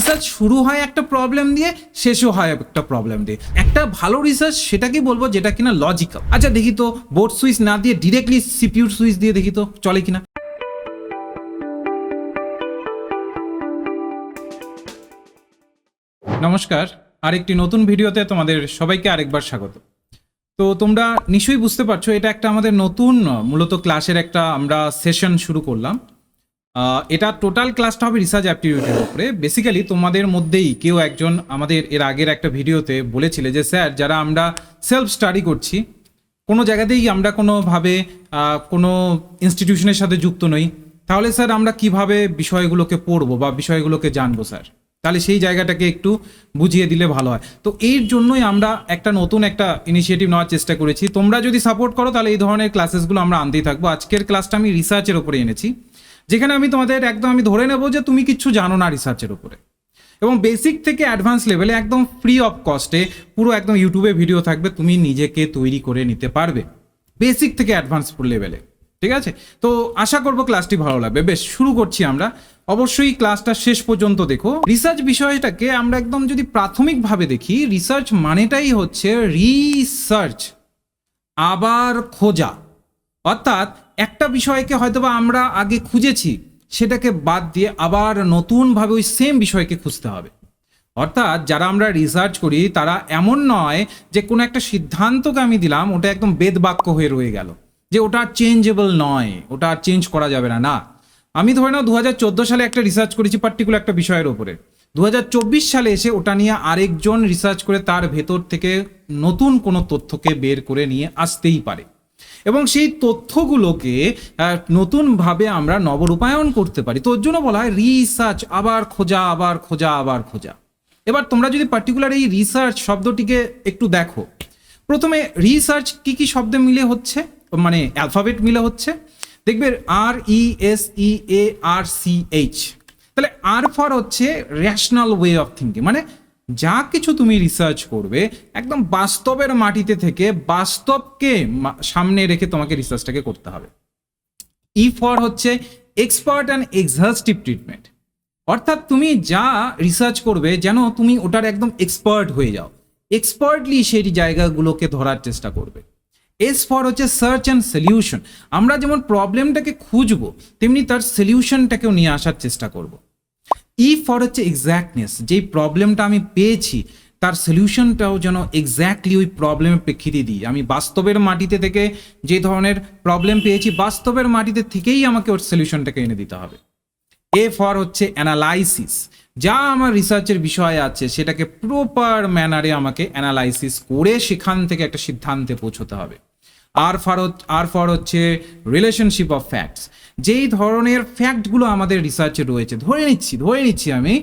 Research শুরু হয় একটা প্রবলেম দিয়ে, শেষও হয় একটা প্রবলেম দিয়ে। একটা ভালো রিসার্চ সেটাকে বলব যেটা কিনা লজিক্যাল আচ্ছা দেখি তো বোর্ড সুইচ না দিয়ে ডিরেক্টলি সিপিউর সুইচ দিয়ে দেখি তো, চলে কিনা। নমস্কার, আরেকটি নতুন ভিডিওতে তোমাদের সবাইকে আরেকবার স্বাগত। তো তোমরা নিশ্চয়ই বুঝতে পারছ, এটা একটা আমাদের নতুন, মূলত ক্লাসের একটা আমরা সেশন শুরু করলাম। এটা টোটাল ক্লাসটা হবে রিসার্চ অ্যাপটিটিউডের উপরে। বেসিক্যালি তোমাদের মধ্যেই কেউ একজন আমাদের এর আগের একটা ভিডিওতে বলেছিলে যে, স্যার, যারা আমরা সেলফ স্টাডি করছি, কোনো জায়গাতেই আমরা কোনোভাবে কোনো ইনস্টিটিউশনের সাথে যুক্ত নই। তাহলে, স্যার, আমরা কীভাবে বিষয়গুলোকে পড়ব বা বিষয়গুলোকে জানব, স্যার? তাহলে সেই জায়গাটাকে একটু বুঝিয়ে দিলে ভালো হয়। তো এর জন্যই আমরা একটা নতুন একটা ইনিশিয়েটিভ নেওয়ার চেষ্টা করেছি। তোমরা যদি সাপোর্ট করো, তাহলে এই ধরনের ক্লাসেসগুলো আমরা আনতেই থাকব। আজকের ক্লাসটা আমি রিসার্চের ওপরে এনেছি। যেখানে আমি তোমাদের একদম আমি ধরে নেব যে তুমি কিচ্ছু জানো না রিসার্চের উপরে। এবং বেসিক থেকে অ্যাডভান্স লেভেলে একদম ফ্রি অফ কস্টে পুরো একদম ইউটিউবে ভিডিও থাকবে, তুমি নিজেকে তৈরি করে নিতে পারবে। বেসিক থেকে অ্যাডভান্স লেভেলে ঠিক আছে? তো আশা করব ক্লাসটি ভালো লাগবে। বেশ, শুরু করছি আমরা। অবশ্যই ক্লাসটা শেষ পর্যন্ত দেখো। রিসার্চ বিষয়টাকে আমরা একদম যদি প্রাথমিকভাবে দেখি রিসার্চ মানেটাই হচ্ছে রিসার্চ আবার খোঁজা। অর্থাৎ একটা বিষয়কে হয়তোবা আমরা আগে খুঁজেছি, সেটাকে বাদ দিয়ে আবার নতুনভাবে ওই সেম বিষয়কে খুঁজতে হবে। অর্থাৎ যারা আমরা রিসার্চ করি, তারা এমন নয় যে কোনো একটা সিদ্ধান্তকে আমি দিলাম, ওটা একদম বেদ বাক্য হয়ে রয়ে গেল। যে ওটা চেঞ্জেবল নয়, ওটা আর চেঞ্জ করা যাবে না। না, আমি ধরে নাও দু হাজার চোদ্দ সালে একটা রিসার্চ করেছি পার্টিকুলার একটা বিষয়ের ওপরে দু হাজার চব্বিশ সালে এসে ওটা নিয়ে আরেকজন রিসার্চ করে তার ভেতর থেকে নতুন কোনো তথ্যকে বের করে নিয়ে আসতেই পারে। এবং সেই তথ্যগুলোকে নতুনভাবে আমরা নবরূপায়ণ করতে পারি। তো ওর জন্য বলা হয় রিসার্চ আবার খোঁজা আবার খোঁজা আবার খোঁজা। এবার তোমরা যদি পার্টিকুলার এই রিসার্চ শব্দটিকে একটু দেখো। প্রথমে রিসার্চ কি কি শব্দে মিলে হচ্ছে? মানে অ্যালফাবেট মিলে হচ্ছে। দেখবে R E S E A R C H তাহলে আর ফর হচ্ছে র্যাশনাল ওয়ে অফ থিঙ্কিং মানে যা কিছু তুমি রিসার্চ করবে, একদম বাস্তবের মাটিতে থেকে বাস্তবকে সামনে রেখে তোমাকে রিসার্চটাকে করতে হবে। ই ফর হচ্ছে এক্সপার্ট অ্যান্ড এক্সাস্টিভ ট্রিটমেন্ট অর্থাৎ তুমি যা রিসার্চ করবে, যেন তুমি ওটার একদম এক্সপার্ট হয়ে যাও। এক্সপার্টলি সেই জায়গাগুলোকে ধরার চেষ্টা করবে। এস ফর হচ্ছে সার্চ অ্যান্ড সলিউশন আমরা যেমন প্রবলেমটাকে খুঁজবো, তেমনি তার সলিউশনটাকেও নিয়ে আসার চেষ্টা করব। ই ফর হচ্ছে এক্স্যাক্টনেস যেই প্রবলেমটা আমি পেয়েছি, তার সলিউশনটাও যেন এক্স্যাক্টলি ওই প্রবলেমের প্রেক্ষিতে দিই। আমি বাস্তবের মাটিতে থেকে যে ধরনের প্রবলেম পেয়েছি, বাস্তবের মাটিতে থেকেই আমাকে ওর সলিউশনটাকে এনে দিতে হবে। এ ফর হচ্ছে অ্যানালাইসিস যা আমার রিসার্চের বিষয় আছে, সেটাকে প্রপার ম্যানারে আমাকে অ্যানালাইসিস করে সেখান থেকে একটা সিদ্ধান্তে পৌঁছতে হবে। আর ফর আর ফর হচ্ছে রিলেশনশিপ অফ ফ্যাক্টস যেই ধরনের ফ্যাক্টগুলো আমাদের রিসার্চে রয়েছে, ধরে নিচ্ছি ধরে নিচ্ছি আমি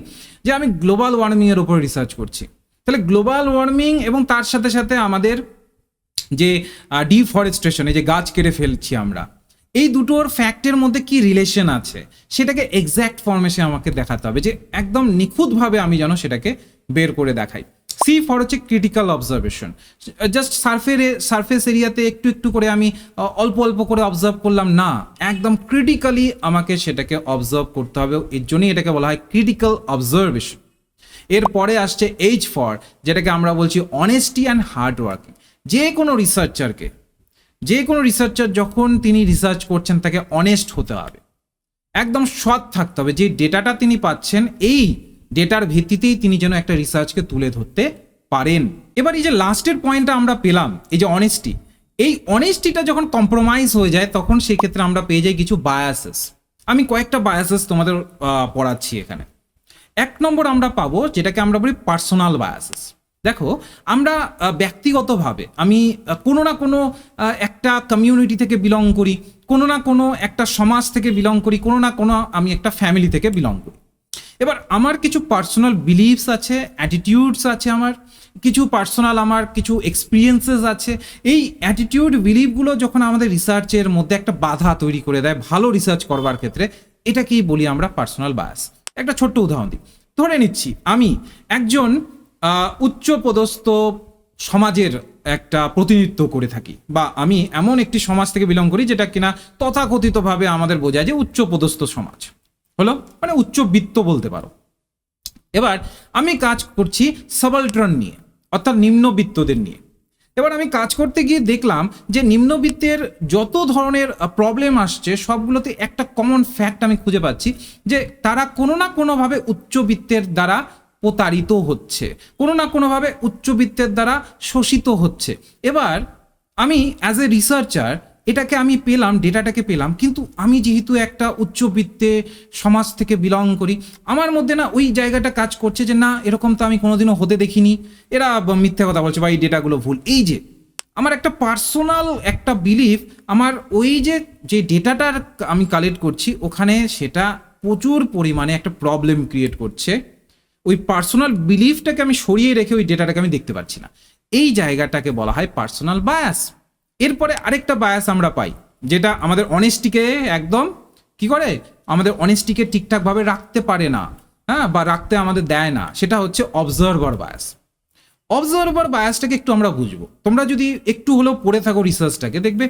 যে আমি গ্লোবাল ওয়ার্মিংয়ের উপর রিসার্চ করছি। তাহলে গ্লোবাল ওয়ার্মিং এবং তার সাথে সাথে আমাদের যে ডিফরেস্টেশন যে গাছ কেটে ফেলছি আমরা, এই দুটোর ফ্যাক্টের মধ্যে কি রিলেশন আছে? সেটাকে এক্স্যাক্ট ফর্মেশে আমাকে দেখাতে হবে যে একদম নিখুঁতভাবে আমি যেন সেটাকে বের করে দেখাই। সি ফর হচ্ছে ক্রিটিক্যাল অবজারভেশন জাস্ট সারফের সার্ফেস এরিয়াতে একটু একটু করে আমি অল্প অল্প করে অবজার্ভ করলাম, না, একদম ক্রিটিক্যালি আমাকে সেটাকে অবজার্ভ করতে হবে। এর জন্যই এটাকে বলা হয় ক্রিটিক্যাল অবজারভেশন এরপরে আসছে এইচ ফর যেটাকে আমরা বলছি অনেস্টি অ্যান্ড হার্ড ওয়ার্কিং যে কোনো রিসার্চারকে যে কোনো রিসার্চার যখন তিনি রিসার্চ করছেন, তাকে অনেস্ট হতে হবে। একদম সৎ থাকতে হবে। যে ডেটাটা তিনি পাচ্ছেন, এই ডেটার ভিত্তিতেই তিনি যেন একটা রিসার্চকে তুলে ধরতে পারেন। এবার এই যে লাস্টের পয়েন্টটা আমরা পেলাম, এই যে অনেস্টি এই অনেস্টিটা যখন কম্প্রোমাইজ হয়ে যায়, তখন সেই ক্ষেত্রে আমরা পেয়ে যাই কিছু বায়াসেস আমি কয়েকটা বায়াসেস তোমাদের পড়াচ্ছি এখানে। এক নম্বর আমরা পাবো, যেটাকে আমরা বলি পার্সোনাল বায়াসেস দেখো, আমরা ব্যক্তিগতভাবে আমি কোনো না কোনো একটা কমিউনিটি থেকে বিলং করি, কোনো না কোনো একটা সমাজ থেকে বিলং করি, কোনো না কোনো আমি একটা ফ্যামিলি থেকে বিলং করি। এবার আমার কিছু পার্সোনাল বিলিভস আছে অ্যাটিটিউডস আছে আমার কিছু পার্সোনাল আমার কিছু এক্সপিরিয়েন্সেস আছে। এই অ্যাটিটিউড বিলিভগুলো যখন আমাদের রিসার্চের মধ্যে একটা বাধা তৈরি করে দেয় ভালো রিসার্চ করবার ক্ষেত্রে এটাকেই বলি আমরা পার্সোনাল বায়াস একটা ছোট্ট উদাহরণ দিই। ধরে নিচ্ছি আমি একজন আহ, উচ্চ পদস্থ সমাজের একটা প্রতিনিধিত্ব করে থাকি বা আমি এমন একটি সমাজ থেকে বিলং করি যেটা কিনা তথাকথিতভাবে আমাদের বোঝায় যে উচ্চ পদস্থ সমাজ। হলো? মানে উচ্চবিত্ত বলতে পারো। এবার আমি কাজ করছি সাবালট্রন নিয়ে, অর্থাৎ নিম্নবিত্তদের নিয়ে। এবার আমি কাজ করতে গিয়ে দেখলাম যে নিম্নবিত্তের যত ধরনের প্রবলেম আসছে, সবগুলোতে একটা কমন ফ্যাক্ট আমি খুঁজে পাচ্ছি যে তারা কোনো না কোনোভাবে উচ্চবিত্তের দ্বারা প্রতারিত হচ্ছে। কোনো না কোনোভাবে উচ্চবিত্তের দ্বারা শোষিত হচ্ছে। এবার আমি অ্যাজ এ রিসার্চার এটাকে আমি পেলাম, ডেটাটাকে পেলাম, কিন্তু আমি যেহেতু একটা উচ্চবিত্তে সমাজ থেকে বিলং করি, আমার মধ্যে না ওই জায়গাটা কাজ করছে যে না, এরকম তো আমি কোনোদিনও হতে দেখিনি। এরা মিথ্যে কথা বলছে বা এই ডেটাগুলো ভুল। এই যে, আমার একটা পার্সোনাল একটা বিলিফ আমার ওই যে যে ডেটাটার আমি কালেক্ট করছি, ওখানে সেটা প্রচুর পরিমাণে একটা প্রবলেম ক্রিয়েট করছে। ওই পার্সোনাল বিলিফটাকে আমি সরিয়ে রেখে ওই ডেটাটাকে আমি দেখতে পাচ্ছি না। এই জায়গাটাকে বলা হয় পার্সোনাল বায়াস এরপরে আরেকটা বায়াস আমরা পাই, যেটা আমাদের অনেস্টিকে একদম কি করে? আমাদের অনেস্টিকে ঠিকঠাকভাবে রাখতে পারে না হ্যাঁ বা রাখতে আমাদের দেয় না, সেটা হচ্ছে অবজারভার বায়াস অবজারভার বায়াসটাকে একটু আমরা বুঝব। তোমরা যদি একটু হলেও পড়ে থাকো রিসার্চটাকে দেখবে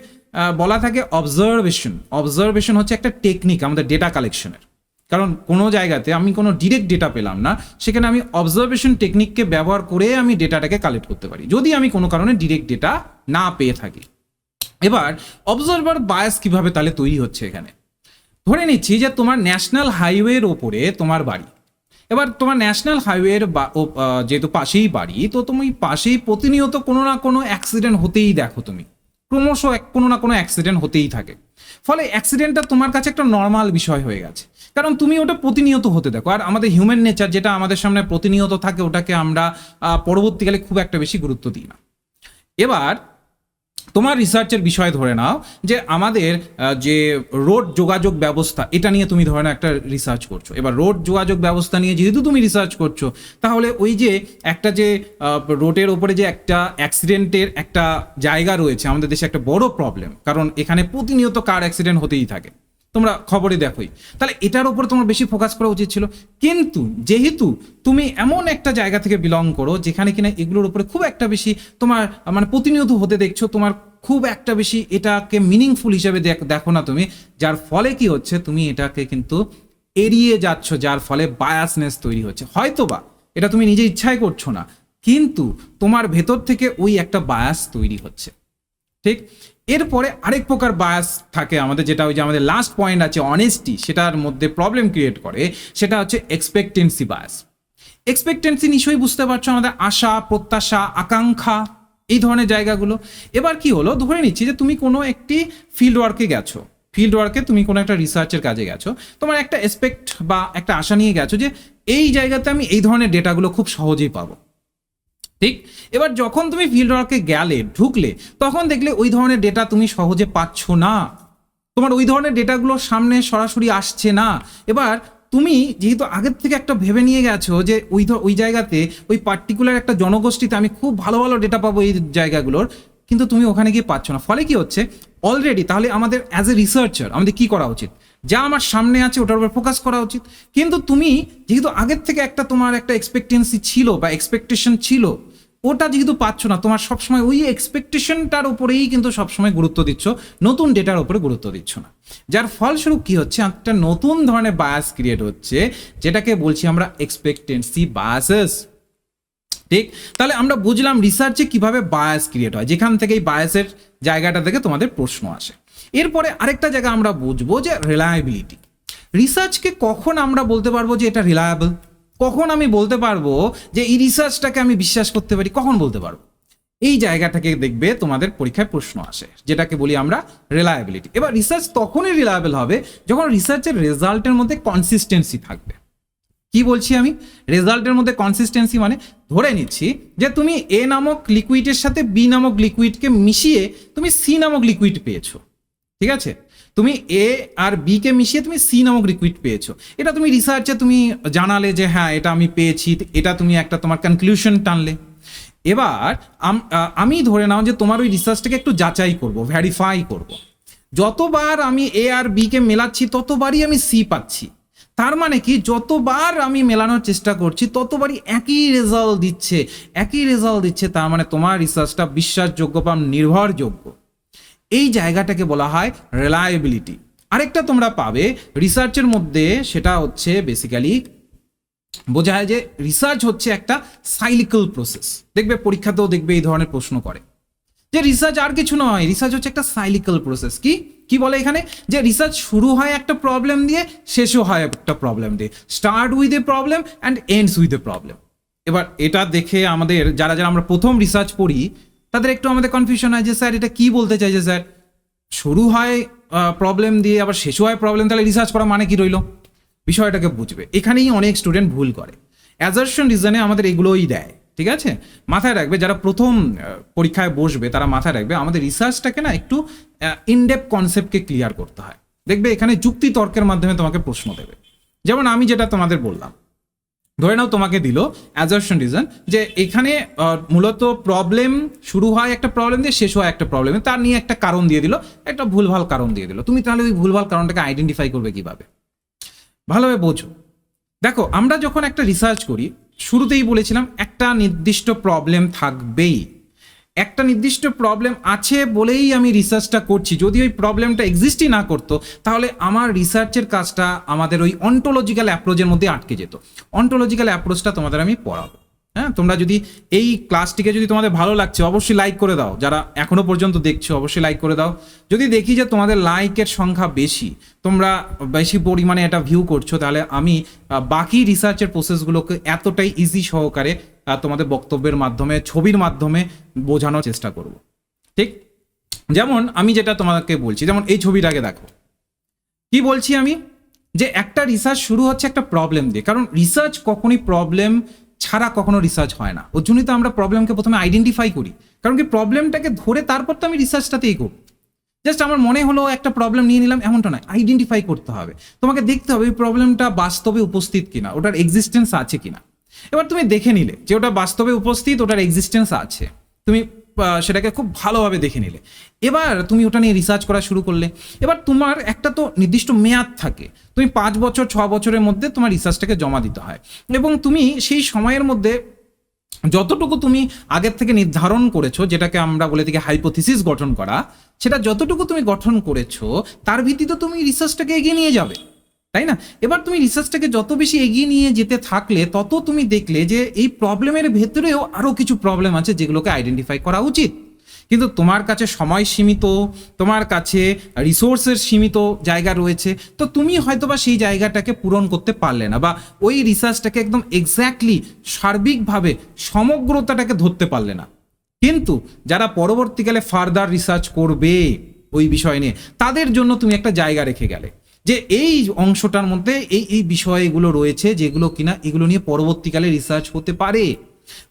বলা থাকে অবজারভেশন অবজারভেশন হচ্ছে একটা টেকনিক আমাদের ডেটা কালেকশনের কারণ কোনো জায়গাতে আমি কোনো ডিরেক্ট ডেটা পেলাম না, সেখানে আমি অবজারভেশন টেকনিককে ব্যবহার করে আমি ডেটাটাকে কালেক্ট করতে পারি। যদি আমি কোনো কারণে ডিরেক্ট ডেটা না পেয়ে থাকি। এবার অবজারভার বায়াস কীভাবে তাহলে তৈরি হচ্ছে এখানে? ধরে নিচ্ছি যে তোমার ন্যাশনাল হাইওয়ের ওপরে তোমার বাড়ি। এবার তোমার ন্যাশনাল হাইওয়ের যেহেতু পাশেই বাড়ি, তো তুমি পাশেই প্রতিনিয়ত কোনো না কোনো অ্যাক্সিডেন্ট হতেই দেখো তুমি। ক্রমশ এক- কোনো না কোনো অ্যাক্সিডেন্ট হতেই থাকে। ফলে অ্যাক্সিডেন্টটা তোমার কাছে একটা নর্মাল বিষয় হয়ে গেছে। কারণ তুমি ওটা প্রতিনিয়ত হতে দেখো। আর আমাদের হিউম্যান নেচার যেটা আমাদের সামনে প্রতিনিয়ত থাকে, ওটাকে আমরা পরবর্তীকালে খুব একটা বেশি গুরুত্ব দিই না। এবার তোমার রিসার্চের বিষয় ধরে নাও যে আমাদের যে রোড যোগাযোগ ব্যবস্থা, এটা নিয়ে তুমি ধরে নাও একটা রিসার্চ করছ। এবার রোড যোগাযোগ ব্যবস্থা নিয়ে যেহেতু তুমি রিসার্চ করছ, তাহলে ওই যে একটা যে রোডের ওপরে যে একটা অ্যাক্সিডেন্টের একটা জায়গা রয়েছে, আমাদের দেশে একটা বড় প্রবলেম কারণ এখানে প্রতিনিয়ত কার অ্যাক্সিডেন্ট হতেই থাকে। তোমরা খবরে দেখোই। তাহলে এটার উপর তোমার বেশি ফোকাস করা উচিত ছিল। কিন্তু যেহেতু তুমি এমন একটা জায়গা থেকে বিলং করো, যেখানে কিনা এগুলোর উপরে খুব একটা বেশি তোমার মানে প্রতিনিয়ত হতে দেখছ, তোমার খুব একটা বেশি এটাকে মিনিংফুল হিসাবে দেখ- না তুমি। যার ফলে কি হচ্ছে, তুমি এটাকে কিন্তু এড়িয়ে যাচ্ছ, যার ফলে বায়াসনেস তৈরি হচ্ছে। হয়তোবা এটা তুমি নিজে ইচ্ছাই করছ না, কিন্তু তোমার ভেতর থেকে ওই একটা বায়াস তৈরি হচ্ছে। ঠিক? এরপরে আরেক প্রকার বায়াস থাকে আমাদের, যেটা ওই যে আমাদের লাস্ট পয়েন্ট আছে অনেস্টি সেটার মধ্যে প্রবলেম ক্রিয়েট করে, সেটা হচ্ছে এক্সপেক্টেন্সি বায়াস এক্সপেক্টেন্সি নিশ্চয়ই বুঝতে পারছ আমাদের আশা, প্রত্যাশা, আকাঙ্ক্ষা, এই ধরনের জায়গাগুলো। এবার কি হলো, ধরে নিচ্ছি যে তুমি কোনো একটি ফিল্ড ওয়ার্কে গেছো। ফিল্ড ওয়ার্কে তুমি কোনো একটা রিসার্চের কাজে গেছো। তোমার একটা এক্সপেক্ট বা একটা আশা নিয়ে গেছো যে এই জায়গাতে আমি এই ধরনের ডেটাগুলো খুব সহজেই পাবো। ঠিক? এবার যখন তুমি ফিল্ড ওয়ার্কে গেলে, ঢুকলে, তখন দেখলে ওই ধরনের ডেটা তুমি সহজে পাচ্ছ না। তোমার ওই ধরনের ডেটাগুলো সামনে সরাসরি আসছে না। এবার তুমি যেহেতু আগের থেকে একটা ভেবে নিয়ে গেছো যে ওই ওই জায়গাতে, ওই পার্টিকুলার একটা জনগোষ্ঠীতে আমি খুব ভালো ভালো ডেটা পাবো এই জায়গাগুলোর, কিন্তু তুমি ওখানে গিয়ে পাচ্ছ না। ফলে কি হচ্ছে? অলরেডি তাহলে আমাদের অ্যাজ এ রিসার্চার আমাদের কি করা উচিত? যা আমার সামনে আছে, ওটার উপর ফোকাস করা উচিত। কিন্তু তুমি, যেহেতু আগের থেকে একটা তোমার একটা এক্সপেকটেন্সি ছিল বা এক্সপেকটেশন ছিল, ওটা যেহেতু পাচ্ছ না, তোমার সবসময় ওই এক্সপেকটেশনটার উপরেই কিন্তু সবসময় গুরুত্ব দিচ্ছ, নতুন ডেটার উপরে গুরুত্ব দিচ্ছ না। যার ফলস্বরূপ কি হচ্ছে, একটা নতুন ধরনের বায়াস ক্রিয়েট হচ্ছে, যেটাকে বলছি আমরা এক্সপেকটেন্সি বায়াসেস ঠিক? তাহলে আমরা বুঝলাম রিসার্চে কীভাবে বায়াস ক্রিয়েট হয়। যেখান থেকে এই বায়াসের জায়গাটা থেকে তোমাদের প্রশ্ন আসে। এরপরে আরেকটা জায়গা আমরা বুঝব যে রিলায়েবিলিটি রিসার্চকে কখন আমরা বলতে পারব যে এটা রিলায়েবল কখন আমি বলতে পারব যে এই রিসার্চটাকে আমি বিশ্বাস করতে পারি? কখন বলতে পারব? এই জায়গাটাকে দেখবে তোমাদের পরীক্ষায় প্রশ্ন আসে, যেটাকে বলি আমরা রিলায়েবিলিটি এবার রিসার্চ তখনই রিলায়েবল হবে যখন রিসার্চের রেজাল্টের মধ্যে কনসিস্টেন্সি থাকবে। কি বলছি আমি? রেজাল্টের মধ্যে কনসিস্টেন্সি মানে ধরে নিচ্ছি যে তুমি এ নামক লিকুইডের সাথে বি নামক লিকুইডকে মিশিয়ে তুমি সি নামক লিকুইড পেয়েছ। ঠিক আছে? তুমি এ আর বি কে মিশিয়ে তুমি সি নামক লিকুইড পেয়েছ। এটা তুমি রিসার্চে তুমি জানালে যে হ্যাঁ এটা আমি পেয়েছি, এটা তুমি একটা তোমার কনক্লুশন টানলে। এবার আম- ধরে নাও যে তোমার ওই রিসার্চটাকে একটু যাচাই করব ভ্যারিফাই করব। যতবার আমি এ আর বি কে মেলাচ্ছি, ততবারই আমি সি পাচ্ছি। তার মানে কি? যতবার আমি মেলানোর চেষ্টা করছি, ততবারই একই রেজাল্ট দিচ্ছে, একই রেজাল্ট দিচ্ছে, তার মানে তোমার রিসার্চটা বিশ্বাসযোগ্য বা নির্ভরযোগ্য। এই জায়গাটাকে বলা হয় রিলায়েবিলিটি আরেকটা তোমরা পাবে রিসার্চের মধ্যে সেটা হচ্ছে বেসিক্যালি বোঝায় যে রিসার্চ হচ্ছে একটা সাইলিক্যাল প্রসেস দেখবে, পরীক্ষাতেও দেখবে এই ধরনের প্রশ্ন করে। যে রিসার্চ আর কিছু নয় রিসার্চ হচ্ছে একটা সাইলিক্যাল প্রসেস কি? কি বলে এখানে? যে রিসার্চ শুরু হয় একটা প্রবলেম দিয়ে, শেষও হয় একটা প্রবলেম দিয়ে। Start with a problem and ends with a problem এবার এটা দেখে আমাদের, যারা যারা আমরা প্রথম রিসার্চ পড়ি, তাদের একটু আমাদের কনফিউশন হয় যে, স্যার, এটা কি বলতে চাইছে, স্যার? শুরু হয় প্রবলেম দিয়ে, আবার শেষও হয় প্রবলেম তাহলে রিসার্চ করা মানে কি রইল? বিষয়টাকে বুঝবে। এখানেই অনেক স্টুডেন্ট ভুল করে। অ্যাজারশন রিজনে আমাদের এগুলোই দেয়। ঠিক আছে? মাথায় রাখবে, যারা প্রথম পরীক্ষায় বসবে, তারা মাথায় রাখবে, আমাদের রিসার্চটাকে না একটু ইনডেপ কনসেপ্টকে ক্লিয়ার করতে হয়। দেখবে এখানে যুক্তি তর্কের মাধ্যমে তোমাকে প্রশ্ন দেবে। যেমন আমি যেটা তোমাদের বললাম, ধরে নাও তোমাকে দিল অ্যাজারশন রিজন যে এখানে মূলত প্রবলেম শুরু হয় একটা প্রবলেম দিয়ে, শেষ হয় একটা প্রবলেম তার নিয়ে একটা কারণ দিয়ে দিল, একটা ভুলভাল কারণ দিয়ে দিল। তুমি তাহলে ওই ভুলভাল কারণটাকে আইডেন্টিফাই করবে কীভাবে? ভালোভাবে বোঝো। দেখো, আমরা যখন একটা রিসার্চ করি শুরুতেই বলেছিলাম, একটা নির্দিষ্ট প্রবলেম থাকবেই। একটা নির্দিষ্ট প্রবলেম আছে বলেই আমি রিসার্চটা করছি। যদি ওই প্রবলেমটা এক্সিস্টই না করতো, তাহলে আমার রিসার্চের কাজটা আমাদের ওই অন্টোলজিক্যাল অ্যাপ্রোচের মধ্যে আটকে যেত। অন্টোলজিক্যাল অ্যাপ্রোচটা তোমাদের আমি পড়াবো। হ্যাঁ তোমরা যদি এই ক্লাসটিকে যদি তোমাদের ভালো লাগছে, অবশ্যই লাইক করে দাও। যারা এখনও পর্যন্ত দেখছ, অবশ্যই লাইক করে দাও। যদি দেখি যে তোমাদের লাইকের সংখ্যা বেশি, তোমরা বেশি পরিমাণে এটা ভিউ করছ, তাহলে আমি বাকি রিসার্চের প্রসেসগুলোকে এতটাই ইজি সহকারে তোমাদের বক্তব্যের মাধ্যমে, ছবির মাধ্যমে বোঝানোর চেষ্টা করব। ঠিক? যেমন আমি যেটা তোমাকে বলছি, যেমন এই ছবিটাকে দেখো। কি বলছি আমি? যে একটা রিসার্চ শুরু হচ্ছে একটা প্রবলেম দিয়ে। কারণ রিসার্চ কখনই প্রবলেম ছাড়া কখনো রিসার্চ হয় না। ওর জন্যই তো আমরা প্রবলেমকে প্রথমে আইডেন্টিফাই করি। কারণ কি প্রবলেমটাকে ধরে তারপর তো আমি রিসার্চটাতেই করব। জাস্ট আমার মনে হলো একটা প্রবলেম নিয়ে নিলাম, এমনটা নয়। আইডেন্টিফাই করতে হবে। তোমাকে দেখতে হবে ওই প্রবলেমটা বাস্তবে উপস্থিত কিনা, ওটার এক্সিস্টেন্স আছে কিনা। এবার তুমি দেখে নিলে যে ওটা বাস্তবে উপস্থিত, ওটার এক্সিস্টেন্স আছে। তুমি সেটাকে খুব ভালোভাবে দেখে নিলে। এবার তুমি ওটা নিয়ে রিসার্চ করা শুরু করলে। এবার তোমার একটা তো নির্দিষ্ট মেয়াদ থাকে। তুমি পাঁচ বছর, ছ বছরের মধ্যে তোমার রিসার্চটাকে জমা দিতে হয়। এবং তুমি সেই সময়ের মধ্যে যতটুকু তুমি আগের থেকে নির্ধারণ করেছ, যেটাকে আমরা বলে থাকি হাইপোথিসিস গঠন করা, সেটা যতটুকু তুমি গঠন করেছ, তার ভিত্তিতে তুমি রিসার্চটাকে এগিয়ে নিয়ে যাবে। তাই না? এবার তুমি রিসার্চটাকে যত বেশি এগিয়ে নিয়ে যেতে থাকলে, তত তুমি দেখলে যে এই প্রবলেমের ভেতরেও আরও কিছু প্রবলেম আছে যেগুলোকে আইডেন্টিফাই করা উচিত। কিন্তু তোমার কাছে সময় সীমিত, তোমার কাছে রিসোর্সের সীমিত জায়গা রয়েছে, তো তুমি হয়তোবা সেই জায়গাটাকে পূরণ করতে পারলে না বা ওই রিসার্চটাকে একদম এক্স্যাক্টলি সার্বিকভাবে সমগ্রতাটাকে ধরতে পারলে না। কিন্তু যারা পরবর্তীকালে ফার্দার রিসার্চ করবে ওই বিষয় নিয়ে, তাদের জন্য তুমি একটা জায়গা রেখে গেলে। যে এই অংশটার মধ্যে এই এই বিষয়গুলো রয়েছে যেগুলো কিনা এগুলো নিয়ে পরবর্তীকালে রিসার্চ হতে পারে।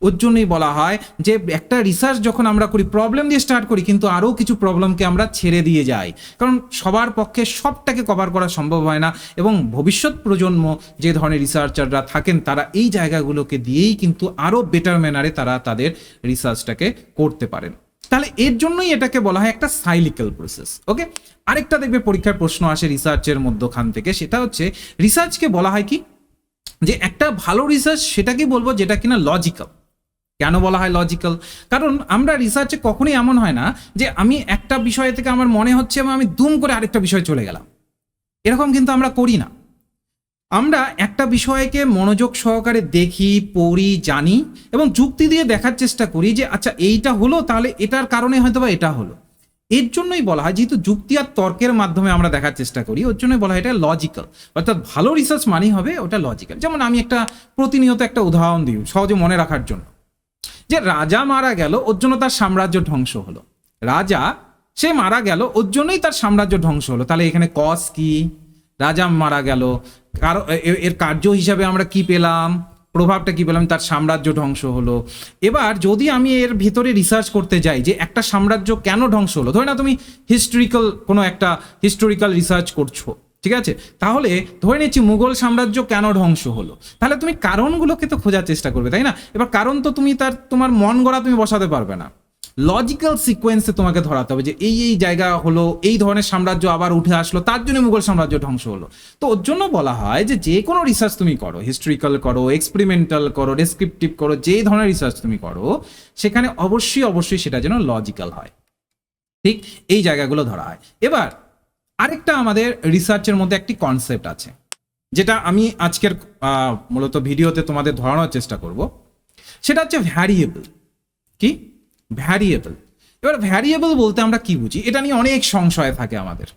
ওর জন্যই বলা হয় যে একটা রিসার্চ যখন আমরা করি প্রবলেম দিয়ে স্টার্ট করি, কিন্তু আরও কিছু প্রবলেমকে আমরা ছেড়ে দিয়ে যাই। কারণ সবার পক্ষে সবটাকে কভার করা সম্ভব হয় না এবং ভবিষ্যৎ প্রজন্ম যে ধরনের রিসার্চাররা থাকেন, তারা এই জায়গাগুলোকে দিয়েই কিন্তু আরও বেটার ম্যানারে তারা তাদের রিসার্চটাকে করতে পারেন। তাহলে এর জন্যই এটাকে বলা হয় একটা সাইলিক্যাল প্রসেস ওকে আরেকটা দেখবে পরীক্ষার প্রশ্ন আসে রিসার্চের মধ্যখান থেকে, সেটা হচ্ছে রিসার্চকে বলা হয় কি? যে একটা ভালো রিসার্চ সেটাকে বলব যেটা কিনা লজিক্যাল কেন বলা হয় লজিক্যাল কারণ আমরা রিসার্চে কখনোই এমন হয় না যে আমি একটা বিষয় থেকে আমার মনে হচ্ছে আমি দুম করে আরেকটা বিষয়ে চলে গেলাম। এরকম কিন্তু আমরা করি না। আমরা একটা বিষয়কে মনোযোগ সহকারে দেখি, পড়ি, জানি এবং যুক্তি দিয়ে দেখার চেষ্টা করি যে আচ্ছা এইটা হলো, তাহলে এটার কারণে হয়তো বা এটা হলো। এর জন্যই বলা হয়, যেহেতু যুক্তি আর তর্কের মাধ্যমে আমরা দেখার চেষ্টা করি, ওর জন্যই বলা হয় এটা লজিক্যাল অর্থাৎ ভালো রিসার্চ মানেই হবে ওটা লজিক্যাল যেমন আমি একটা প্রতিনিয়ত একটা উদাহরণ দিই, সহজে মনে রাখার জন্য। যে রাজা মারা গেল, ওর জন্য তার সাম্রাজ্য ধ্বংস হলো। রাজা, সে মারা গেল, ওর জন্যই তার সাম্রাজ্য ধ্বংস হলো। তাহলে এখানে কস কি? রাজা মারা গেল, কারও এর কার্য হিসাবে আমরা কি পেলাম? প্রভাবটা কি বললাম তার সাম্রাজ্য ধ্বংস হলো। এবার যদি আমি এর ভিতরে রিসার্চ করতে যাই যে একটা সাম্রাজ্য কেন ধ্বংস হলো, ধরে না তুমি হিস্টোরিক্যাল কোনো একটা হিস্টোরিক্যাল রিসার্চ করছ, ঠিক আছে? তাহলে ধরে নিচ্ছি মুঘল সাম্রাজ্য কেন ধ্বংস হলো? তাহলে তুমি কারণগুলোকে তো খোঁজার চেষ্টা করবে, তাই না? এবার কারণ তো তুমি তার, তোমার মন গড়া তুমি বসাতে পারবে না। লজিক্যাল সিকোয়েন্সে তোমাকে ধরাতে হবে যে এই এই জায়গা হলো, এই ধরনের সাম্রাজ্য আবার উঠে আসলো, তার জন্য মুঘল সাম্রাজ্য ধ্বংস হলো। তো ওর জন্য বলা হয় যে যে কোনো রিসার্চ তুমি করো হিস্ট্রিক্যাল করো এক্সপেরিমেন্টাল করো ডেসক্রিপটিভ করো, যে ধরনের রিসার্চ তুমি করো, সেখানে অবশ্যই অবশ্যই সেটা যেন লজিক্যাল হয়। ঠিক এই জায়গাগুলো ধরা হয়। এবার, আরেকটা আমাদের রিসার্চের মধ্যে একটি কনসেপ্ট আছে, যেটা আমি আজকের মূলত ভিডিওতে তোমাদের ধরানোর চেষ্টা করব। সেটা হচ্ছে ভ্যারিয়েবল কি? ভ্যারিয়েবল এবার ভ্যারিয়েবল বলতে আমরা কি বুঝি? এটা নিয়ে অনেক সংশয় থাকে আমাদের।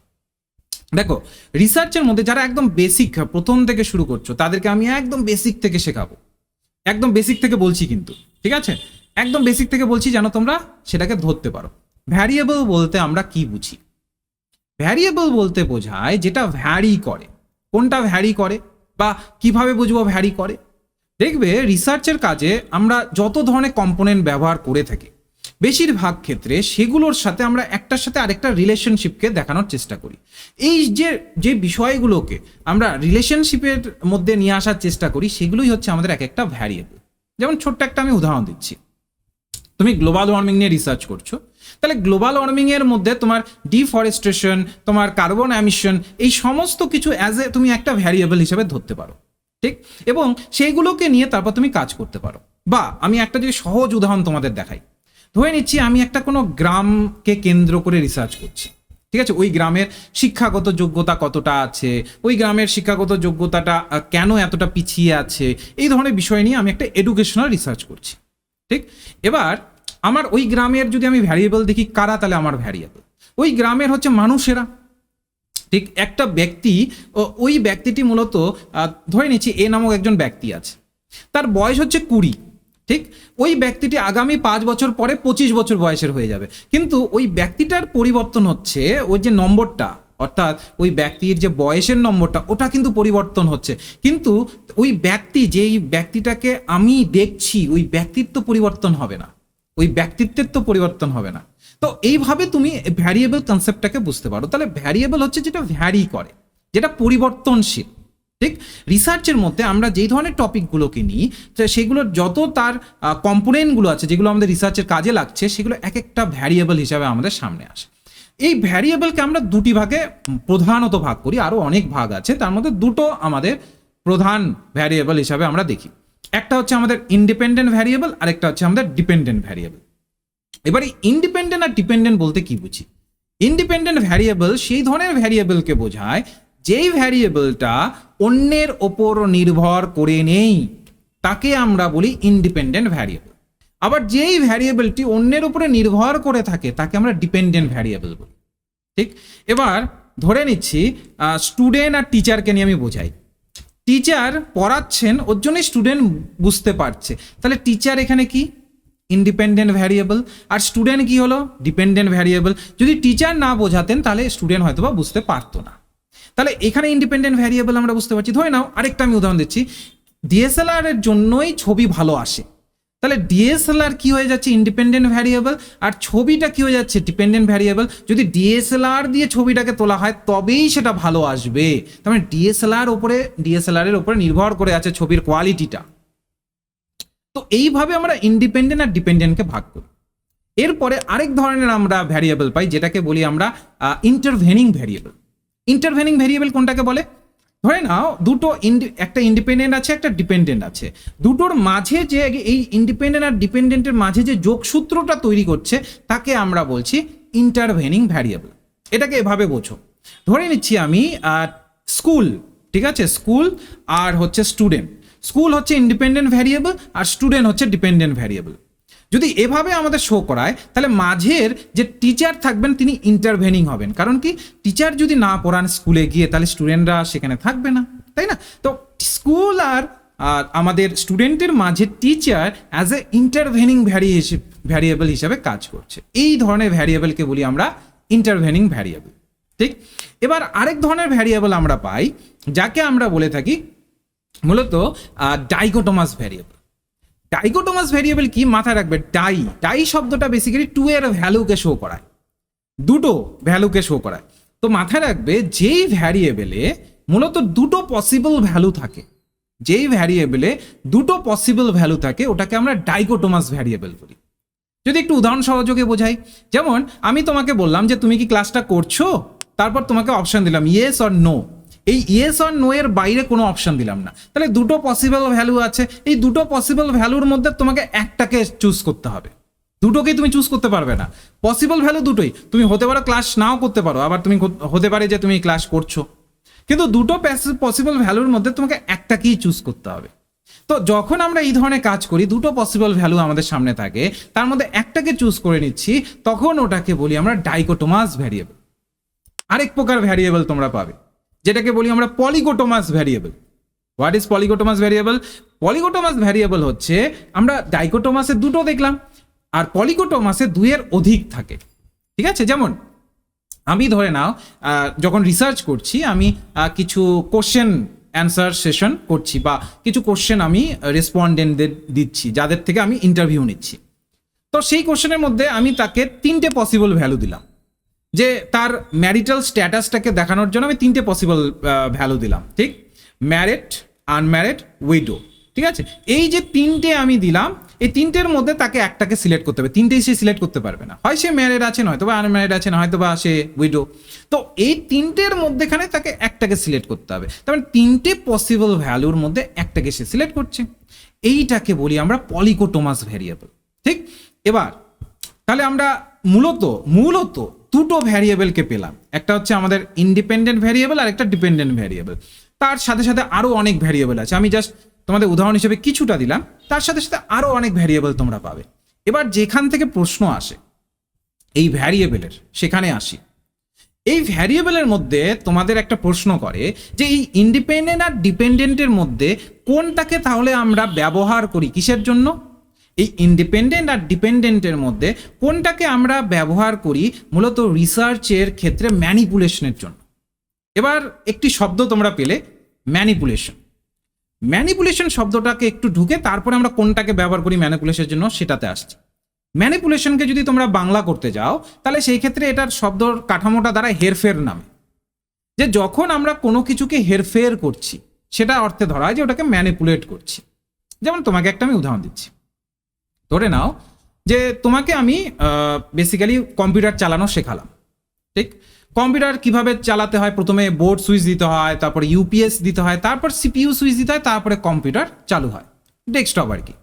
দেখো রিসার্চের মধ্যে যারা একদম বেসিক প্রথম থেকে শুরু করছ, তাদেরকে আমি একদম বেসিক থেকে শেখাবো। একদম বেসিক থেকে বলছি কিন্তু, ঠিক আছে? একদম বেসিক থেকে বলছি যেন তোমরা সেটাকে ধরতে পারো। ভ্যারিয়েবল বলতে আমরা কি বুঝি? ভ্যারিয়েবল বলতে বোঝায় যেটা ভ্যারি করে। কোনটা ভ্যারি করে বা কীভাবে বুঝব ভ্যারি করে? দেখবে রিসার্চের কাজে আমরা যত ধরনের কম্পোনেন্ট ব্যবহার করে থাকি বেশিরভাগ ক্ষেত্রে সেগুলোর সাথে আমরা একটার সাথে আরেকটা রিলেশনশিপকে দেখানোর চেষ্টা করি। এই যে যে বিষয়গুলোকে আমরা রিলেশনশিপের মধ্যে নিয়ে আসার চেষ্টা করি, সেগুলোই হচ্ছে আমাদের এক একটা ভ্যারিয়েবল যেমন ছোট্ট একটা আমি উদাহরণ দিচ্ছি। তুমি গ্লোবাল ওয়ার্মিং নিয়ে রিসার্চ করছ। তাহলে গ্লোবাল ওয়ার্মিংয়ের মধ্যে তোমার ডিফরেস্টেশন তোমার কার্বন অ্যামিশন এই সমস্ত কিছু অ্যাজ এ তুমি একটা ভ্যারিয়েবল হিসেবে ধরতে পারো। ঠিক? এবং সেইগুলোকে নিয়ে তারপর তুমি কাজ করতে পারো। বা আমি একটা যদি সহজ উদাহরণ তোমাদের দেখাই। ধরে নিচ্ছি, আমি একটা কোনো গ্রামকে কেন্দ্র করে রিসার্চ করছি। ঠিক আছে? ওই গ্রামের শিক্ষাগত যোগ্যতা কতটা আছে? ওই গ্রামের শিক্ষাগত যোগ্যতাটা কেন এতটা পিছিয়ে আছে? এই ধরনের বিষয় নিয়ে আমি একটা এডুকেশনাল রিসার্চ করছি। ঠিক? এবার, আমার ওই গ্রামের যদি আমি ভ্যারিয়েবল দেখি, কারা তাহলে আমার ভ্যারিয়েবল ওই গ্রামের হচ্ছে মানুষেরা। ঠিক? একটা ব্যক্তি ওই ব্যক্তিটি মূলত ধরে নিচ্ছি, এ নামক একজন ব্যক্তি আছে। তার বয়স হচ্ছে কুড়ি। ঠিক? ওই ব্যক্তিটি আগামী পাঁচ বছর পরে পঁচিশ বছর বয়সের হয়ে যাবে। কিন্তু ওই ব্যক্তিটার পরিবর্তন হচ্ছে, ওই যে নম্বরটা, অর্থাৎ ওই ব্যক্তির যে বয়সের নম্বরটা, ওটা কিন্তু পরিবর্তন হচ্ছে। কিন্তু ওই ব্যক্তি, যেই ব্যক্তিটাকে আমি দেখছি, ওই ব্যক্তিত্ব পরিবর্তন হবে না। ওই ব্যক্তিত্বের তো পরিবর্তন হবে না। তো এইভাবে তুমি ভ্যারিয়েবল কনসেপ্টটাকে বুঝতে পারো। তাহলে ভ্যারিয়েবল হচ্ছে যেটা ভ্যারি করে, যেটা পরিবর্তনশীল। ঠিক? রিসার্চের মধ্যে আমরা যেই ধরনের টপিকগুলোকে নিই সেগুলোর যত তার কম্পোনেন্টগুলো আছে, যেগুলো আমাদের রিসার্চের কাজে লাগছে, সেগুলো এক একটা ভ্যারিয়েবল হিসাবে আমাদের সামনে আসে। এই ভ্যারিয়েবলকে আমরা দুটি ভাগে প্রধানত ভাগ করি আরও অনেক ভাগ আছে, তার মধ্যে দুটো আমাদের প্রধান ভ্যারিয়েবল হিসাবে আমরা দেখি। একটা হচ্ছে আমাদের ইন্ডিপেন্ডেন্ট ভ্যারিয়েবল আর একটা হচ্ছে আমাদের ডিপেন্ডেন্ট ভ্যারিয়েবল এবারে ইন্ডিপেন্ডেন্ট আর ডিপেন্ডেন্ট বলতে কি বুঝি? ইন্ডিপেন্ডেন্ট ভ্যারিয়েবল সেই ধরনের ভ্যারিয়েবলকে বোঝায় যেই ভ্যারিয়েবলটা অন্যের ওপর নির্ভর করে নেই, তাকে আমরা বলি ইন্ডিপেন্ডেন্ট ভ্যারিয়েবল আবার যেই ভ্যারিয়েবলটি অন্যের উপরে নির্ভর করে থাকে, তাকে আমরা ডিপেন্ডেন্ট ভ্যারিয়েবল বলি। ঠিক? এবার ধরে নিচ্ছি স্টুডেন্ট আর টিচারকে নিয়ে আমি বোঝাই। টিচার পড়াচ্ছেন, ওর জন্যই স্টুডেন্ট বুঝতে পারছে। তাহলে টিচার এখানে কি? ইন্ডিপেন্ডেন্ট ভ্যারিয়েবল আর স্টুডেন্ট কি হলো? ডিপেন্ডেন্ট ভ্যারিয়েবল যদি টিচার না বোঝাতেন, তাহলে স্টুডেন্ট হয়তো বা বুঝতে পারতো না। তাহলে এখানে ইন্ডিপেন্ডেন্ট ভ্যারিয়েবল আমরা বুঝতে পারছি। ধরে নাও, আরেকটা আমি উদাহরণ দিচ্ছি। ডিএসএলআর এর জন্যই ছবি ভালো আসে। তাহলে ডিএসএলআর কি হয়ে যাচ্ছে? ইন্ডিপেন্ডেন্ট ভ্যারিয়েবল আর ছবিটা কি হয়ে যাচ্ছে? ডিপেন্ডেন্ট ভ্যারিয়েবল যদি ডিএসএলআর দিয়ে ছবিটাকে তোলা হয়, তবেই সেটা ভালো আসবে। তার মানে ডিএসএলআর উপরে ডিএসএলআর এর উপরে নির্ভর করে আছে ছবির কোয়ালিটিটা তো এইভাবে আমরা ইন্ডিপেন্ডেন্ট আর ডিপেন্ডেন্টকে ভাগ করি। এরপরে আরেক ধরনের আমরা ভ্যারিয়েবল পাই, যেটাকে বলি আমরা ইন্টারভেনিং ভ্যারিয়েবল ইন্টারভেনিং ভ্যারিয়েবল কোনটাকে বলে? ধরে নাও, দুটো একটা ইন্ডিপেন্ডেন্ট আছে, একটা ডিপেন্ডেন্ট আছে। দুটোর মাঝে যে এই ইন্ডিপেন্ডেন্ট আর ডিপেন্ডেন্টের মাঝে যে যোগসূত্রটা তৈরি করছে, তাকে আমরা বলছি ইন্টারভেনিং ভ্যারিয়েবল এটাকে এভাবে বোঝো। ধরে নিচ্ছি আমি স্কুল ঠিক আছে? স্কুল আর হচ্ছে স্টুডেন্ট স্কুল হচ্ছে ইন্ডিপেন্ডেন্ট ভ্যারিয়েবল আর স্টুডেন্ট হচ্ছে ডিপেন্ডেন্ট ভ্যারিয়েবল যদি এভাবে আমাদের শো করায়, তাহলে মাঝের যে টিচার থাকবেন, তিনি ইন্টারভেনিং হবেন। কারণ কি? টিচার যদি না পড়ান স্কুলে গিয়ে, তাহলে স্টুডেন্টরা সেখানে থাকবে না, তাই না? তো স্কুল আর আর আমাদের স্টুডেন্টের মাঝে teacher as a intervening variable হিসাবে কাজ করছে। এই ধরনের ভ্যারিয়েবলকে বলি আমরা ইন্টারভেনিং ভ্যারিয়েবল ঠিক? এবার আরেক ধরনের ভ্যারিয়েবল আমরা পাই, যাকে আমরা বলে থাকি মূলত ডাইগোটোমাস ভ্যারিয়েবল ডাইগোটোমাস ভ্যারিয়েবল কি মাথায় রাখবে? ডাই ডাই শব্দটা বেসিক্যালি টু এর ভ্যালুকে শো করায়। দুটো ভ্যালুকে শো করায়। তো মাথায় রাখবে, যেই ভ্যারিয়েবলে মূলত দুটো পসিবল ভ্যালু থাকে, যেই ভ্যারিয়েবলে দুটো পসিবল ভ্যালু থাকে, ওটাকে আমরা ডাইগোটোমাস ভ্যারিয়েবল বলি। যদি একটু উদাহরণ সহযোগে বোঝাই, যেমন আমি তোমাকে বললাম যে তুমি কি ক্লাসটা করছ? তারপর তোমাকে অপশন দিলাম ইয়েস অর নো এই ইয়েস অর নো এর বাইরে কোনো অপশন দিলাম না। তাহলে দুটো পসিবল ভ্যালু আছে। এই দুটো পসিবল ভ্যালুর মধ্যে তোমাকে একটাকে চুজ করতে হবে। দুটোকেই তুমি চুজ করতে পারবে না। পসিবল ভ্যালু দুটোই। তুমি হতে পারো ক্লাস নাও করতে পারো, আবার তুমি হতে পারে যে তুমি ক্লাস করছ। কিন্তু দুটো পসিবল ভ্যালুর মধ্যে তোমাকে একটাকেই চুজ করতে হবে। তো যখন আমরা এই ধরনের কাজ করি, দুটো পসিবল ভ্যালু আমাদের সামনে থাকে, তার মধ্যে একটাকে চুজ করে নিচ্ছি, তখন ওটাকে বলি আমরা ডাইকোটোমাস ভ্যারিয়েবল আরেক প্রকার ভ্যারিয়েবল তোমরা পাবে। যেটাকে বলি আমরা polytomous variable what is polytomous variable polytomous variable হচ্ছে, আমরা ডাইকোটোমাসে দুটো দেখলাম, আর পলিগোটোমাসে দুইয়ের অধিক থাকে। ঠিক আছে? যেমন, আমি ধরে নাও যখন রিসার্চ করছি, আমি কিছু কোশ্চেন অ্যান্সার সেশন করছি, বা কিছু কোশ্চেন আমি রেসপন্ডেন্টদের দিচ্ছি, যাদের থেকে আমি ইন্টারভিউ নিচ্ছি। তো সেই কোশ্চেনের মধ্যে আমি তাকে তিনটে পসিবল ভ্যালু দিলাম। যে তার ম্যারিটাল স্ট্যাটাসটাকে দেখানোর জন্য আমি তিনটে পসিবল ভ্যালু দিলাম, ঠিক? ম্যারেড আনম্যারিড উইডো ঠিক আছে? এই যে তিনটে আমি দিলাম, এই তিনটের মধ্যে তাকে একটাকে সিলেক্ট করতে হবে। তিনটেই সে সিলেক্ট করতে পারবে না। হয় সে ম্যারেড আছে, নয়তো বা আনম্যারেড আছে হয়তো বা সে উইডো তো এই তিনটের মধ্যেখানে তাকে একটাকে সিলেক্ট করতে হবে। তার মানে তিনটে পসিবল ভ্যালুর মধ্যে একটাকে সে সিলেক্ট করছে। এইটাকে বলি আমরা পলিকোটোমাস ভ্যারিয়েবল ঠিক? এবার, তাহলে আমরা মূলত মূলত দুটো ভ্যারিয়েবলকে পেলাম। একটা হচ্ছে আমাদের ইন্ডিপেন্ডেন্ট ভ্যারিয়েবল আর একটা ডিপেন্ডেন্ট ভ্যারিয়েবল তার সাথে সাথে আরও অনেক ভ্যারিয়েবল আছে। আমি জাস্ট তোমাদের উদাহরণ হিসেবে কিছুটা দিলাম। তার সাথে সাথে আরও অনেক ভ্যারিয়েবল তোমরা পাবে। এবার যেখান থেকে প্রশ্ন আসে, এই ভ্যারিয়েবলের সেখানে আসি। এই ভ্যারিয়েবলের মধ্যে তোমাদের একটা প্রশ্ন করে যে এই ইন্ডিপেন্ডেন্ট আর ডিপেন্ডেন্টের মধ্যে কোনটাকে তাহলে আমরা ব্যবহার করি কিসের জন্য? এই ইন্ডিপেন্ডেন্ট আর ডিপেন্ডেন্টের মধ্যে কোনটাকে আমরা ব্যবহার করি মূলত রিসার্চের ক্ষেত্রে ম্যানিপুলেশনের জন্য। এবার একটি শব্দ তোমরা পেলে ম্যানিপুলেশন ম্যানিপুলেশন শব্দটাকে একটু ঢুকে তারপরে আমরা কোনটাকে ব্যবহার করি ম্যানিপুলেশনের জন্য সেটাতে আসছি। ম্যানিপুলেশনকে যদি তোমরা বাংলা করতে যাও, তাহলে সেই ক্ষেত্রে এটার শব্দর কাঠামোটা দ্বারা হেরফের নামে। যে যখন আমরা কোনো কিছুকে হেরফের করছি, সেটা অর্থে ধরা হয় যে ওটাকে ম্যানিপুলেট করছি। যেমন তোমাকে একটা আমি উদাহরণ দিচ্ছি। ধরে নাও যে তোমাকে আমি বেসিক্যালি কম্পিউটার চালানো শেখালাম। ঠিক? কম্পিউটার কীভাবে চালাতে হয়? প্রথমে বোর্ড সুইচ দিতে হয়, তারপরে ইউপিএস দিতে হয়, তারপর সিপিইউ সুইচ দিতে হয়, তারপরে কম্পিউটার চালু হয়। ডেস্কটপ আর কি।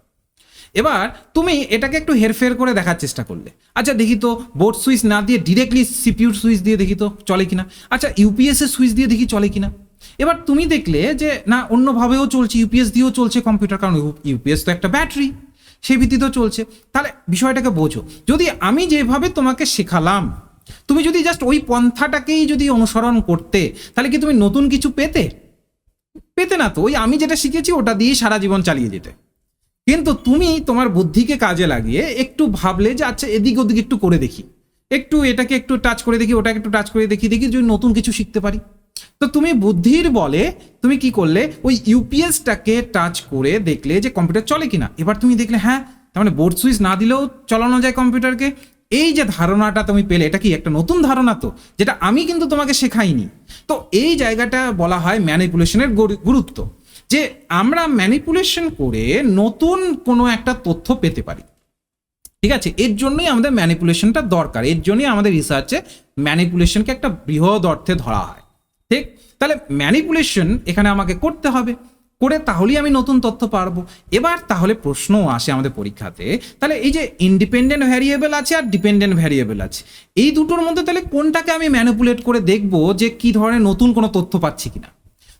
এবার তুমি এটাকে একটু হেরফের করে দেখার চেষ্টা করলে। আচ্ছা দেখি তো বোর্ড সুইচ না দিয়ে ডিরেক্টলি সিপিউর সুইচ দিয়ে দেখি তো, চলে কিনা? আচ্ছা ইউপিএস এর সুইচ দিয়ে দেখি চলে কিনা? এবার তুমি দেখলে যে, না, অন্যভাবেও চলছে ইউপিএস দিয়েও চলছে কম্পিউটার কারণ ইউপিএস তো একটা ব্যাটারি সেই ভিত্তিতেও চলছে। তাহলে বিষয়টাকে বোঝো। যদি আমি যেভাবে তোমাকে শেখালাম, তুমি যদি জাস্ট ওই পন্থাটাকেই যদি অনুসরণ করতে, তাহলে কি তুমি নতুন কিছু পেতে? পেতে না তো। ওই আমি যেটা শিখেছি, ওটা দিয়েই সারা জীবন চালিয়ে যেতে। কিন্তু তুমি তোমার বুদ্ধিকে কাজে লাগিয়ে একটু ভাবলে যে আচ্ছা এদিক ওদিক একটু করে দেখি। একটু এটাকে একটু টাচ করে দেখি, ওটাকে একটু টাচ করে দেখি দেখি যদি নতুন কিছু শিখতে পারি। তো তুমি বুদ্ধির বলে তুমি কি করলে? ওই ইউপিএসটাকে টাচ করে দেখলে যে কম্পিউটার চলে কিনা। এবার তুমি দেখলে হ্যাঁ তার মানে বোর্ড সুইচ না দিলেও চালানো যায় কম্পিউটারকে এই যে ধারণাটা তুমি পেলে, এটা কি একটা নতুন ধারণা তো? যেটা আমি কিন্তু তোমাকে শেখাইনি। তো এই জায়গাটা বলা হয় ম্যানিপুলেশনের গুরুত্ব। যে আমরা ম্যানিপুলেশন করে নতুন কোনো একটা তথ্য পেতে পারি। ঠিক আছে? এর জন্যই আমাদের ম্যানিপুলেশনটা দরকার। এর জন্যই আমাদের রিসার্চে ম্যানিপুলেশনকে একটা বৃহৎ অর্থে ধরা হয়। ঠিক? তাহলে ম্যানিপুলেশন এখানে আমাকে করতে হবে। করে তাহলেই আমি নতুন তথ্য পারব। এবার তাহলে প্রশ্নও আসে আমাদের পরীক্ষাতে, তাহলে এই যে ইন্ডিপেন্ডেন্ট ভ্যারিয়েবল আছে আর ডিপেন্ডেন্ট ভ্যারিয়েবল আছে, এই দুটোর মধ্যে তাহলে কোনটাকে আমি ম্যানিপুলেট করে দেখব যে কি ধরনের নতুন কোনো তথ্য পাচ্ছি কিনা?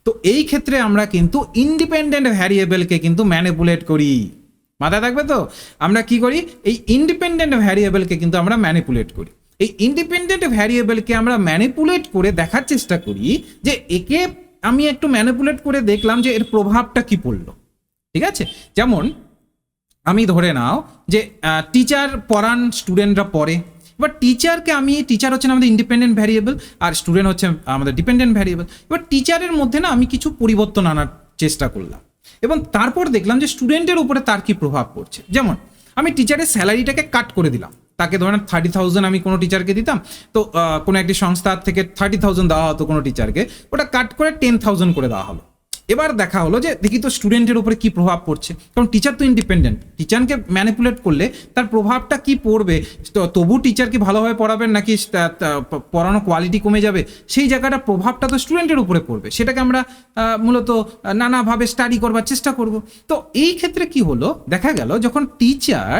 তো এই ক্ষেত্রে আমরা কিন্তু ইন্ডিপেন্ডেন্ট ভ্যারিয়েবলকে কিন্তু ম্যানিপুলেট করি। মাথায় থাকবে তো? আমরা কি করি? এই ইন্ডিপেন্ডেন্ট ভ্যারিয়েবলকে কিন্তু আমরা ম্যানিপুলেট করি। এই ইন্ডিপেন্ডেন্ট ভ্যারিয়েবলকে আমরা ম্যানিপুলেট করে দেখার চেষ্টা করি যে একে আমি একটু ম্যানিপুলেট করে দেখলাম যে এর প্রভাবটা কি পড়ল। ঠিক আছে? যেমন, আমি ধরে নাও যে টিচার পড়ান স্টুডেন্টরা পড়ে। এবার টিচারকে আমি টিচার হচ্ছেন আমাদের ইন্ডিপেন্ডেন্ট ভ্যারিয়েবল আর স্টুডেন্ট হচ্ছে আমাদের ডিপেন্ডেন্ট ভ্যারিয়েবল এবার টিচারের মধ্যে না আমি কিছু পরিবর্তন আনার চেষ্টা করলাম। এবং তারপর দেখলাম যে স্টুডেন্টের উপরে তার কি প্রভাব পড়ছে। যেমন, আমি টিচারের স্যালারিটাকে কাট করে দিলাম। তাকে ধরেন থার্টি থাউজেন্ড আমি কোনো টিচারকে দিতাম, তো কোনো একটি সংস্থার থেকে থার্টি থাউজেন্ড দেওয়া হতো কোনো টিচারকে ওটা কাট করে টেন থাউজেন্ড করে দেওয়া হলো। এবার দেখা হলো যে, দেখি তো স্টুডেন্টের উপরে কি প্রভাব পড়ছে। কারণ টিচার তো ইন্ডিপেন্ডেন্ট টিচারকে ম্যানিপুলেট করলে তার প্রভাবটা কি পড়বে? তবু টিচার কি ভালোভাবে পড়াবেন নাকি পড়ানো কোয়ালিটি কমে যাবে? সেই জায়গাটা প্রভাবটা তো স্টুডেন্টের উপরে পড়বে। সেটাকে আমরা মূলত নানাভাবে স্টাডি করবার চেষ্টা করব। তো এই ক্ষেত্রে কি হলো? দেখা গেল যখন টিচার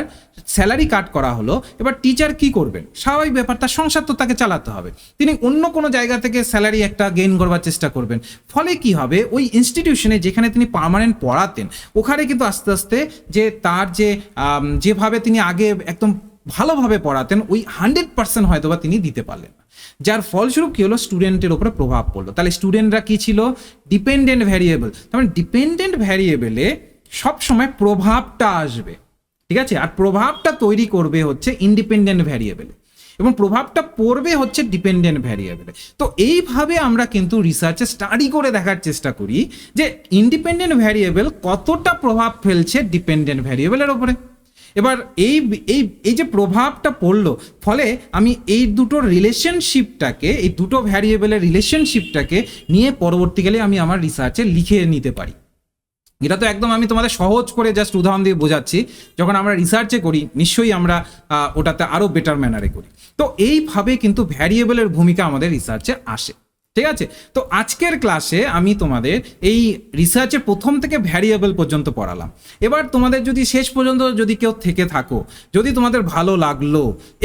স্যালারি কাট করা হলো, এবার টিচার কি করবেন? স্বাভাবিক ব্যাপার, তার সংসার তো তাকে চালাতে হবে। তিনি অন্য কোনো জায়গা থেকে স্যালারি একটা গেইন করবার চেষ্টা করবেন। ফলে কি হবে? ওই ইনস্টিটিউশনে যেখানে তিনি পার্মানেন্ট পড়াতেন, ওখানে কিন্তু আস্তে আস্তে যে তার যে যেভাবে তিনি আগে একদম ভালোভাবে পড়াতেন, ওই হান্ড্রেড পার্সেন্ট হয়তো বা তিনি দিতে পারলেন যার ফলস্বরূপ কি হলো? স্টুডেন্টের উপরে প্রভাব পড়ল। তাহলে স্টুডেন্টরা কি ছিল? ডিপেন্ডেন্ট ভ্যারিয়েবল তার মানে ডিপেন্ডেন্ট ভ্যারিয়েবলে সবসময় প্রভাবটা আসবে। ঠিক আছে? আর প্রভাবটা তৈরি করবে হচ্ছে ইন্ডিপেন্ডেন্ট ভ্যারিয়েবলে এবং প্রভাবটা পড়বে হচ্ছে ডিপেন্ডেন্ট ভ্যারিয়েবলে তো এইভাবে আমরা কিন্তু রিসার্চে স্টাডি করে দেখার চেষ্টা করি যে ইন্ডিপেন্ডেন্ট ভ্যারিয়েবল কতটা প্রভাব ফেলছে ডিপেন্ডেন্ট ভ্যারিয়েবলের ওপরে। এবার এই এই এই যে প্রভাবটা পড়ল, ফলে আমি এই দুটো রিলেশনশিপটাকে এই দুটো ভ্যারিয়েবলের রিলেশনশিপটাকে নিয়ে পরবর্তীকালে আমি আমার রিসার্চে লিখে নিতে পারি। এটা তো একদম আমি তোমাদের সহজ করে জাস্ট উদাহরণ দিয়ে বোঝাচ্ছি। যখন আমরা রিসার্চে করি, নিশ্চয়ই আমরা ওটাতে আরও বেটার ম্যানারে করি। তো এইভাবে কিন্তু ভ্যারিয়েবলের ভূমিকা আমাদের রিসার্চে আসে। ঠিক আছে? তো আজকের ক্লাসে আমি তোমাদের এই রিসার্চের প্রথম থেকে ভ্যারিয়েবল পর্যন্ত পড়ালাম। এবার তোমাদের যদি শেষ পর্যন্ত যদি কেউ থেকে থাকো, যদি তোমাদের ভালো লাগল,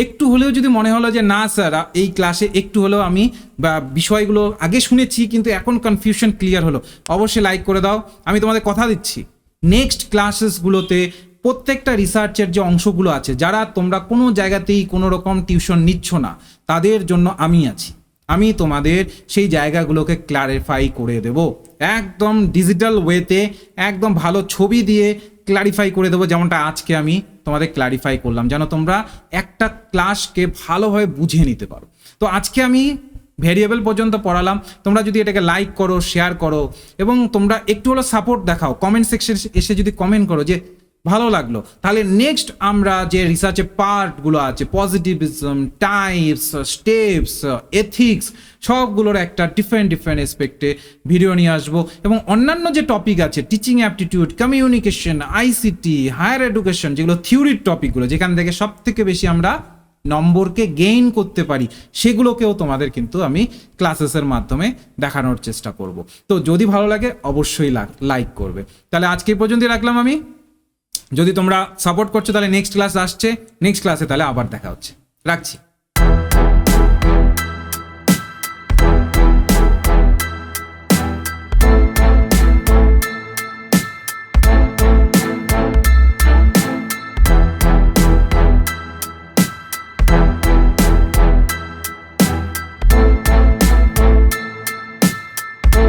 একটু হলেও যদি মনে হলো যে, না স্যার এই ক্লাসে একটু হলেও আমি, বা, বিষয়গুলো আগে শুনেছি, কিন্তু এখন কনফিউশন ক্লিয়ার হলো, অবশ্যই লাইক করে দাও। আমি তোমাদের কথা দিচ্ছি। নেক্সট ক্লাসেসগুলোতে প্রত্যেকটা রিসার্চের যে অংশগুলো আছে, যারা তোমরা কোনো জায়গাতেই কোনো রকম টিউশন নিচ্ছ না, তাদের জন্য আমি আছি। আমি তোমাদের সেই জায়গাগুলোকে ক্লারিফাই করে দেব। একদম ডিজিটাল ওয়েতে একদম ভালো ছবি দিয়ে ক্লারিফাই করে দেবো, যেমনটা আজকে আমি তোমাদের ক্লারিফাই করলাম। যেন তোমরা একটা ক্লাসকে ভালোভাবে বুঝে নিতে পারো। তো আজকে আমি ভেরিয়েবল পর্যন্ত পড়ালাম। তোমরা যদি এটাকে লাইক করো শেয়ার করো, এবং তোমরা একটু হলো সাপোর্ট দেখাও। কমেন্ট সেকশন এসে যদি কমেন্ট করো যে ভালো লাগল। তাহলে নেক্সট আমরা যে রিসার্চের পার্টগুলো আছে পজিটিভিজম টাইপস স্টেপস এথিক্স সবগুলোর একটা ডিফারেন্ট ডিফারেন্ট এসপেক্টে ভিডিও নিয়ে আসব। এবং অন্যান্য যে টপিক আছে teaching aptitude communication ICT higher education যেগুলো থিওরির টপিকগুলো যেখান থেকে সব থেকে বেশি আমরা নম্বরকে গেইন করতে পারি, সেগুলোকেও তোমাদের কিন্তু আমি ক্লাসেসের মাধ্যমে দেখানোর চেষ্টা করব। তো যদি ভালো লাগে, অবশ্যই লাইক করবে। তাহলে আজকে এই পর্যন্তই রাখলাম আমি। যদি তোমরা সাপোর্ট করছ, তাহলে নেক্সট ক্লাস আসছে। নেক্সট ক্লাসে তাহলে আবার দেখা হচ্ছে। রাখছি।